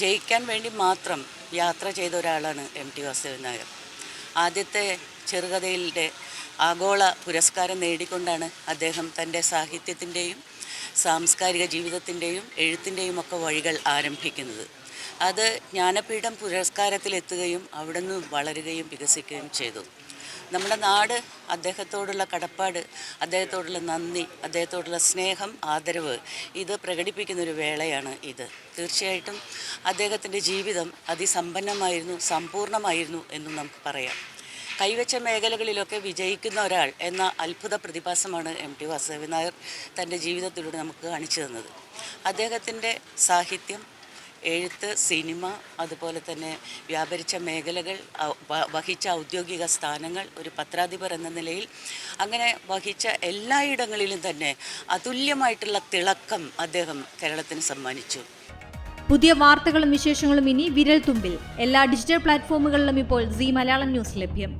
ജയിക്കാൻ വേണ്ടി മാത്രം യാത്ര ചെയ്ത ഒരാളാണ് എം ടി വാസുദേവൻ നായർ. ആദ്യത്തെ ചെറുകഥയിലെ ആഗോള പുരസ്കാരം നേടിക്കൊണ്ടാണ് അദ്ദേഹം തന്റെ സാഹിത്യത്തിന്റെയും സാംസ്കാരിക ജീവിതത്തിന്റെയും എഴുത്തിന്റെയും ഒക്കെ വഴികൾ ആരംഭിക്കുന്നത്. അത് ജ്ഞാനപീഠം പുരസ്കാരത്തിലെത്തുകയും അവിടെ നിന്ന് വളരുകയും വികസിക്കുകയും ചെയ്തു. നമ്മുടെ നാട് അദ്ദേഹത്തോടുള്ള കടപ്പാട് അദ്ദേഹത്തോടുള്ള നന്ദി അദ്ദേഹത്തോടുള്ള സ്നേഹം ആദരവ് ഇത് പ്രകടിപ്പിക്കുന്ന ഒരു വേളയാണ് ഇത്. തീർച്ചയായിട്ടും അദ്ദേഹത്തിന്റെ ജീവിതം അതിസമ്പന്നമായിരുന്നു സമ്പൂർണമായിരുന്നു എന്നും നമുക്ക് പറയാം. കൈവച്ച മേഖലകളിലൊക്കെ വിജയിക്കുന്ന ഒരാൾ എന്ന അത്ഭുത പ്രതിഭാസമാണ് എം ടി വാസുദേവൻ നായർ തന്റെ ജീവിതത്തിലൂടെ നമുക്ക് കാണിച്ചു തന്നത്. അദ്ദേഹത്തിന്റെ സാഹിത്യം എഴുത്ത് സിനിമ അതുപോലെ തന്നെ വ്യാപരിച്ച മേഖലകൾ വഹിച്ച ഔദ്യോഗിക സ്ഥാനങ്ങൾ ഒരു പത്രാധിപർ എന്ന നിലയിൽ അങ്ങനെ വഹിച്ച എല്ലായിടങ്ങളിലും തന്നെ അതുല്യമായിട്ടുള്ള തിളക്കം അദ്ദേഹം കേരളത്തിന് സമ്മാനിച്ചു. പുതിയ വാർത്തകളും വിശേഷങ്ങളും ഇനി വിരൽ തുമ്പിൽ എല്ലാ ഡിജിറ്റൽ പ്ലാറ്റ്ഫോമുകളിലും ഇപ്പോൾ സി മലയാളം ന്യൂസ് ലഭ്യം.